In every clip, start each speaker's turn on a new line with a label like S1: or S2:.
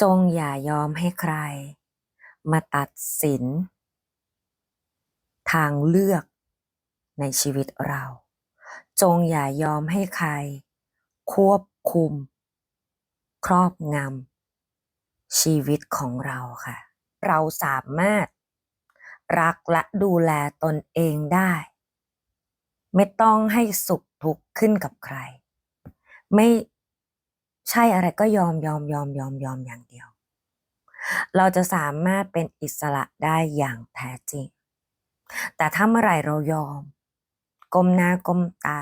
S1: จงอย่ายอมให้ใคร มาตัดสิน ทางเลือกในชีวิตเรา จงอย่ายอมให้ใคร ควบคุม ครอบงำชีวิตของเราค่ะ เราสามารถรักและดูแลตนเองได้ ไม่ต้องให้สุขทุกข์ขึ้นกับใคร ไม่ ใช่อะไรก็ยอมยอมยอมยอมยอมอย่างเดียว เราจะสามารถเป็นอิสระได้อย่างแท้จริง แต่ถ้าเมื่อไหร่เรายอมก้มหน้าก้มตา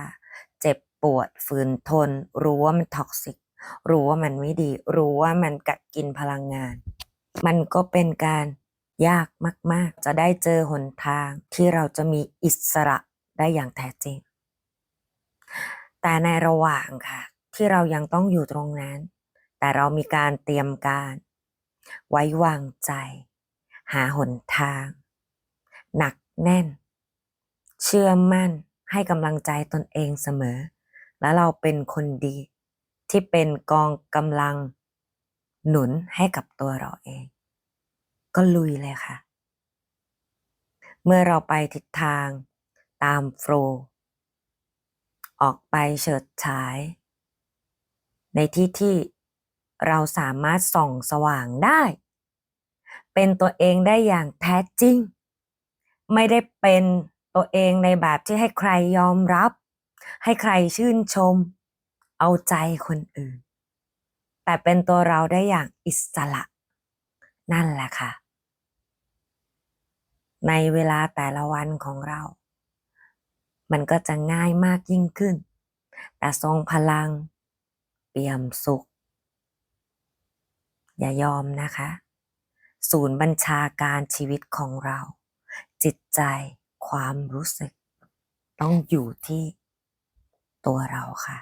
S1: เจ็บปวดฝืนทน รู้ว่ามันท็อกซิก รู้ว่ามันไม่ดี รู้ว่ามันกัดกินพลังงาน มันก็เป็นการยากมาก ๆ จะได้เจอหนทางที่เราจะมีอิสระได้อย่างแท้จริง แต่ในระหว่างค่ะ ที่เรายังต้องอยู่ตรงนั้น แต่เรามีการเตรียมการ ไว้วางใจ หาหนทาง หนักแน่น เชื่อมั่นให้กำลังใจตนเองเสมอ และเราเป็นคนดี ที่เป็นกองกำลัง หนุนให้กับตัวเราเอง ก็ลุยเลยค่ะ เมื่อเราไปทิศทาง ตามโฟล์ออกไปเฉิดฉาย ในที่ที่เราสามารถส่องสว่างได้ เป็นตัวเองได้อย่างแท้จริง ไม่ได้เป็นตัวเองในแบบที่ให้ใครยอมรับ ให้ใครชื่นชม เอาใจคนอื่น แต่เป็นตัวเราได้อย่างอิสระ นั่นแหละค่ะ ในเวลาแต่ละวันของเรา มันก็จะง่ายมากยิ่งขึ้น แต่ทรงพลัง เปี่ยมสุข อย่ายอมนะคะ ศูนย์บัญชาการชีวิตของเรา จิตใจความรู้สึก ต้องอยู่ที่ตัวเราค่ะ